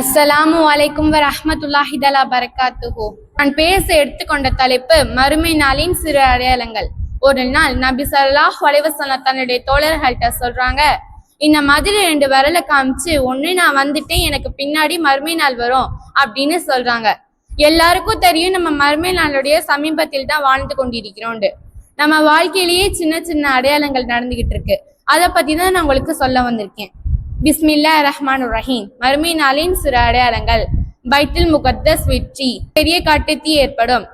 அஸ்ஸலாமு அலைக்கும் வரஹ்மத்துல்லாஹி தலா பரக்காத்துஹு நான் பேச எடுத்துக்கொண்ட தலைப்பு மறுமை நாளின் சிறு அடையாளங்கள். ஒரு நாள் நபி சல்லாஹ் வலைவசன தன்னுடைய தோழர்கள்ட்ட சொல்றாங்க இந்த மாதிரி ரெண்டு விரலை காமிச்சு ஒன்று நான் வந்துட்டேன் எனக்கு பின்னாடி மறுமை நாள் வரும் அப்படின்னு சொல்றாங்க. எல்லாருக்கும் தெரியும் நம்ம மறுமை நாளுடைய சமீபத்தில் தான் வாழ்ந்து கொண்டிருக்கிறோம்னு. நம்ம வாழ்க்கையிலேயே சின்ன சின்ன அடையாளங்கள் நடந்துகிட்டு இருக்கு. அதை பத்தி தான் நான் உங்களுக்கு சொல்ல வந்திருக்கேன். பிஸ்மில்லா ரஹ்மான் ரஹீம் மறுமை நாளின் சிறு அடையாளங்கள். பைட்டில் முகத்தஸ் வெற்றி. பெரிய காட்டுத்தீ ஏற்படும்.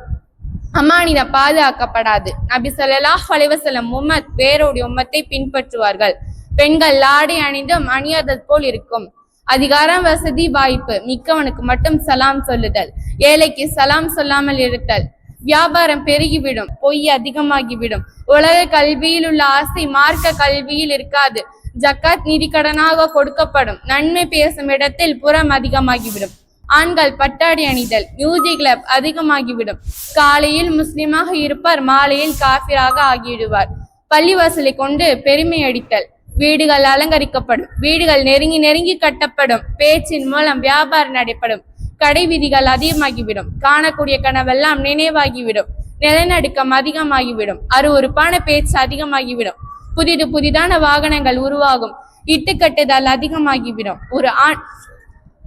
அம்மானித பாதுகாக்கப்படாது. நபி ஸல்லல்லாஹு அலைஹி உம்மத் வேரோடைய உம்மத்தை பின்பற்றுவார்கள். பெண்கள் லாடை அணிந்தும் அணியாதது போல் இருக்கும். அதிகாரம் வசதி வாய்ப்பு மிக்கவனுக்கு மட்டும் சலாம் சொல்லுதல். ஏழைக்கு சலாம் சொல்லாமல் இருத்தல். வியாபாரம் பெருகிவிடும். பொய் அதிகமாகிவிடும். உலக கல்வியில் உள்ள ஆசை மார்க்க கல்வியில் இருக்காது. ஜக்காத் நிதி கடனாக கொடுக்கப்படும். நன்மை பேசும் இடத்தில் புறம் அதிகமாகிவிடும். ஆண்கள் பட்டாடி அணிதல் மியூசிக் கிளப் அதிகமாகிவிடும். காலையில் முஸ்லிமாக இருப்பார் மாலையில் காபிராக ஆகிவிடுவார். பள்ளிவாசலை கொண்டு பெருமை அடித்தல் வீடுகள் அலங்கரிக்கப்படும். வீடுகள் நெருங்கி நெருங்கி கட்டப்படும். பேச்சின் மூலம் வியாபாரம் நடைபெறும். கடை விதிகள் அதிகமாகிவிடும். காணக்கூடிய கனவெல்லாம் நினைவாகிவிடும். நிலநடுக்கம் அதிகமாகிவிடும். அருவருப்பான பேச்சு அதிகமாகிவிடும். புதிது புதிதான வாகனங்கள் உருவாகும். இட்டுக்கட்டுதல் அதிகமாகிவிடும். ஒரு ஆண்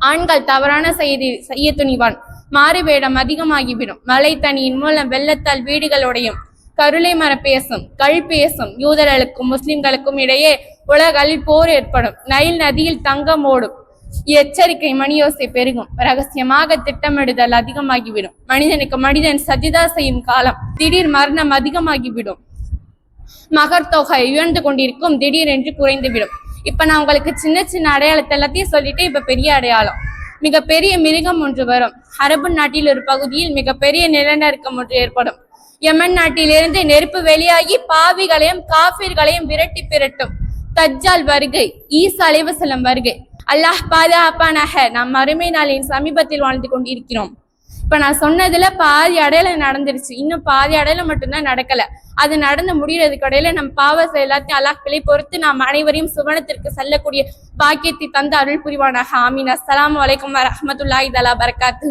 ஆண்கள் தவறான செய்தி செய்ய துணிவான். மாறு வேடம் அதிகமாகிவிடும். மலை தனியின் மூலம் வெள்ளத்தால் வீடுகள் உடையும். கருளை மர பேசும் கள் பேசும். யூதர்களுக்கும் முஸ்லிம்களுக்கும் இடையே உலகளில் போர் ஏற்படும். நைல் நதியில் தங்கம் ஓடும். எச்சரிக்கை மணியோசை பெருகும். ரகசியமாக திட்டமிடுதல் அதிகமாகிவிடும். மனிதனுக்கு மனிதன் சஜிதா செய்யும் காலம். திடீர் மரணம் அதிகமாகிவிடும். மகர் தொகை உயர்ந்து கொண்டிருக்கும் திடீரென்று குறைந்துவிடும். இப்ப நான் உங்களுக்கு சின்ன சின்ன அடையாளத்தை எல்லாத்தையும் சொல்லிட்டு இப்ப பெரிய அடையாளம். மிகப்பெரிய மிருகம் ஒன்று வரும். அரபு நாட்டில் ஒரு பகுதியில் மிகப்பெரிய நிலநடுக்கம் ஒன்று ஏற்படும். யமன் நாட்டிலிருந்து நெருப்பு வெளியாகி பாவிகளையும் காஃபிர்களையும் விரட்டி பிரட்டும் தஜ்ஜால் வருகை ஈசா அலைவசலம் வருகை. அல்லாஹ் பாதுகாப்பானாக நாம் மறுமை நாளின் சமீபத்தில் வாழ்ந்து கொண்டிருக்கிறோம். இப்ப நான் சொன்னதுல பாதி அடையில நடந்துருச்சு. இன்னும் பாதி அடையில மட்டும்தான் நடக்கல. அது நடந்து முடியறதுக்கு இடையில நம் பாவச எல்லாத்தையும் அல்லாஹ்களை பொறுத்து நாம் அனைவரையும் சுவனத்திற்கு செல்லக்கூடிய பாக்கியத்தை தந்து அருள் புரிவானாக. ஆமீன். அஸ்லாம் வலைக்கம் வரஹ்மத்துல்லாஹி தலா பரகாத்து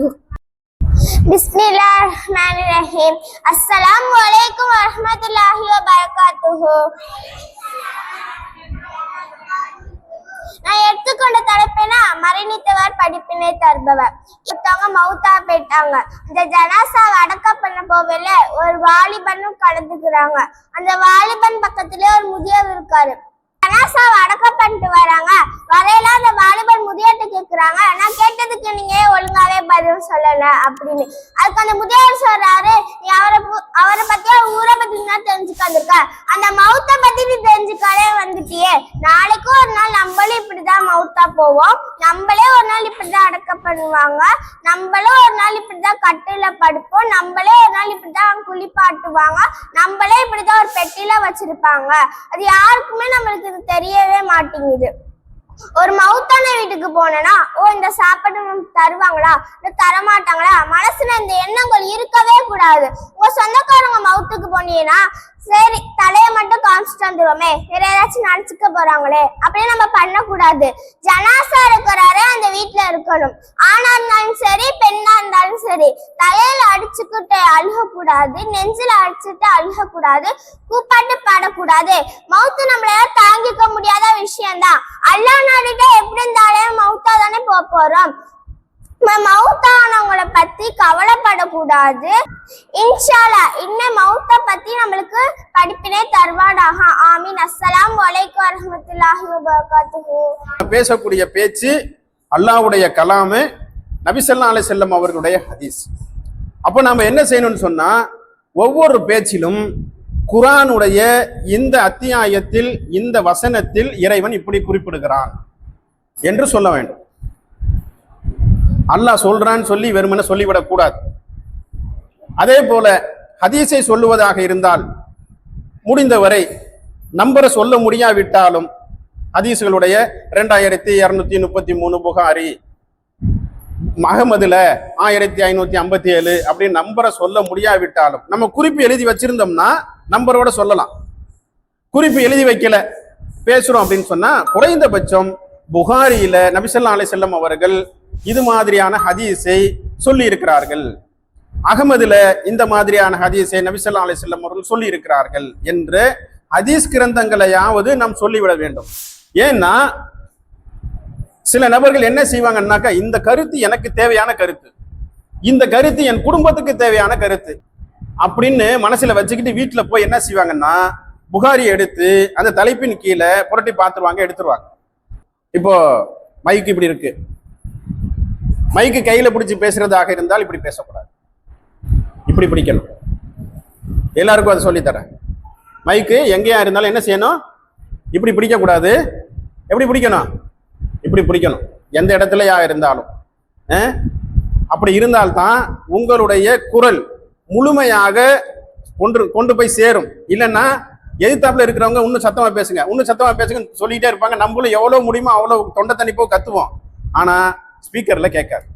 பிஸ்மில்லாஹ் ரஹ்மான் ரஹீம் அஸ்ஸலாமு அலைக்கும் வரஹ்மத்துல்லாஹி வபரகாத்துஹு. நான் எடுத்துக்கொண்ட தலைப்புனா மறைநீத்தவர் படிப்பினை தருபவர். ஒருத்தவங்க மவுத்தா போயிட்டாங்க. அந்த ஜனாசாவை அடக்கம் பண்ண போகல ஒரு வாலிபனும் கலந்துக்கிறாங்க. அந்த வாலிபன் பக்கத்துல ஒரு முதியவர் இருக்காரு. ஜனாசாவை அடக்கம் பண்ணிட்டு வராங்க. வரையில அந்த வாலிபன் முதியர்கிட்ட கேக்குறாங்க நான் கேட்டதுக்கு நீங்க ஏன் ஒழுங்காவே பதில் சொல்லல? அப்படின்னு. அதுக்கு அந்த முதியவர் சொல்றாரு நீ அவரை அவரை பத்தியா ஊரை பத்தி தான் தெரிஞ்சுக்க அந்த மவுத்த பத்தி நீ தெரிஞ்சுக்காலே வந்துட்டியே. நான் இப்படிதான் போவோம். நம்மளே ஒரு நாள் இப்படிதான் அடக்க பண்ணுவாங்க. நம்மளும் ஒரு நாள் இப்படிதான் கட்டில படுப்போம். நம்மளே ஒரு நாள் இப்படிதான் குளிப்பாட்டுவாங்க. நம்மளே இப்படிதான் ஒரு பெட்டில வச்சிருப்பாங்க. அது யாருக்குமே நம்மளுக்கு இது தெரியவே மாட்டேங்குது. ஒரு மவுத்தான வீட்டுக்கு போனேன்னா ஓ இந்த சாப்பாடு தருவாங்களா? இல்ல தரமாட்டாங்களா? மனசுல இந்த எண்ணங்கள் இருக்கவே கூடாது. உங்க சொந்தக்காரங்க மவுத்துக்கு போனீங்கன்னா சரி தலையை மட்டும் காமிச்சிட்டு வந்துருவோமே. வேற ஏதாச்சும் நினைச்சுக்க போறாங்களே. அப்படின்னு நம்ம பண்ணக்கூடாது. ஜனாசா இருக்கிறாரு அந்த வீட்டுல இருக்கணும். ஆணா இருந்தாலும் சரி பெண்ணா இருந்தாலும் சரி தலையில அடிச்சுக்கிட்டு அழுகக்கூடாது நெஞ்சில அடிச்சுட்டு அழுகக்கூடாது கூப்பாட்டு பாடக்கூடாது. மவுத்து நம்மளால தாங்கிக்க முடியாத விஷயம்தான். அல்லா நாடுகிட்ட எப்படி இருந்தாலும் மவுத்தா தானே போக போறோம். ம- மவுத்தானவங்கள பத்தி கவலைப்படக்கூடாது. இன்ஷால்லா இன்னும் மவுத்த பத்தி நம்மளுக்கு படிப்பினை தருவாடாக ஆமீன். அஸ்ஸலாம் வலைக்கும் வரமத்துல்லாஹி வபரகாத்துஹு. பேசக்கூடிய பேச்சு அல்லாஹ்வுடைய கலாமு ஸல்லல்லாஹு அலைஹி வஸல்லம் அவர்களுடைய ஹதீஸ். அப்போ நாம என்ன செய்யணும்னு சொன்னா ஒவ்வொரு பேச்சிலும் குரானுடைய இந்த அத்தியாயத்தில் இந்த வசனத்தில் இறைவன் இப்படி குறிப்பிடுகிறான் என்று சொல்ல வேண்டும். அல்லாஹ் சொல்றான்னு சொல்லி வெறுமனை சொல்லிவிடக்கூடாது. அதே போல ஹதீஸை சொல்லுவதாக இருந்தால் முடிந்தவரை நம்பரை சொல்ல முடியாவிட்டாலும் ஹதீஸ்களுடைய ரெண்டாயிரத்தி இரநூத்தி முப்பத்தி மூணு புகாரி மகமதுல ஆயிரத்தி ஐநூத்தி ஐம்பத்தி ஏழு அப்படின்னு நம்பரை சொல்ல முடியாவிட்டாலும் நம்ம குறிப்பு எழுதி வச்சிருந்தோம்னா நம்பரோட சொல்லலாம். குறிப்பு எழுதி வைக்கல பேசுறோம் அப்படின்னு சொன்னா குறைந்தபட்சம் புகாரியில நபிசல்லா அலை செல்லம் அவர்கள் இது மாதிரியான ஹதீஸை சொல்லி இருக்கிறார்கள் அகமதுல இந்த மாதிரியான ஹதீஸை நபிசல்லா செல்லம் அவர்கள் சொல்லி இருக்கிறார்கள் என்று ஹதீஸ் கிரந்தங்களையாவது நாம் சொல்லிவிட வேண்டும். ஏன்னா சில நபர்கள் என்ன செய்வாங்கன்னாக்கா இந்த கருத்து எனக்கு தேவையான கருத்து. இந்த கருத்து என் குடும்பத்துக்கு தேவையான கருத்து. அப்படின்னு மனசுல வச்சுக்கிட்டு வீட்டுல போய் என்ன செய்வாங்கன்னா புகாரி எடுத்து அந்த தலைப்பின் கீழே புரட்டி பார்த்துருவாங்க எடுத்துருவாங்க. இப்போ மைக்கு இப்படி இருக்கு. மைக்கு கையில் பிடிச்சி பேசுறதாக இருந்தால் இப்படி பேசக்கூடாது. இப்படி பிடிக்கணும். எல்லாருக்கும் அதை சொல்லித்தரேன் மைக்கு எங்கேயா இருந்தாலும் என்ன செய்யணும்? இப்படி பிடிக்கக்கூடாது. எப்படி பிடிக்கணும்? இப்படி பிடிக்கணும். எந்த இடத்துலயா இருந்தாலும். அப்படி இருந்தால்தான் உங்களுடைய குரல் முழுமையாக கொண்டு கொண்டு போய் சேரும். இல்லைன்னா எதிர்த்தாப்புல இருக்கிறவங்க இன்னும் சத்தமா பேசுங்க. இன்னும் சத்தமா பேசுங்க சொல்லிட்டே இருப்பாங்க. நம்மளும் எவ்வளவு முடியுமோ அவ்வளவு தொண்டை தண்ணி கத்துவோம். ஆனா ஸ்பீக்கரில் கேட்காது.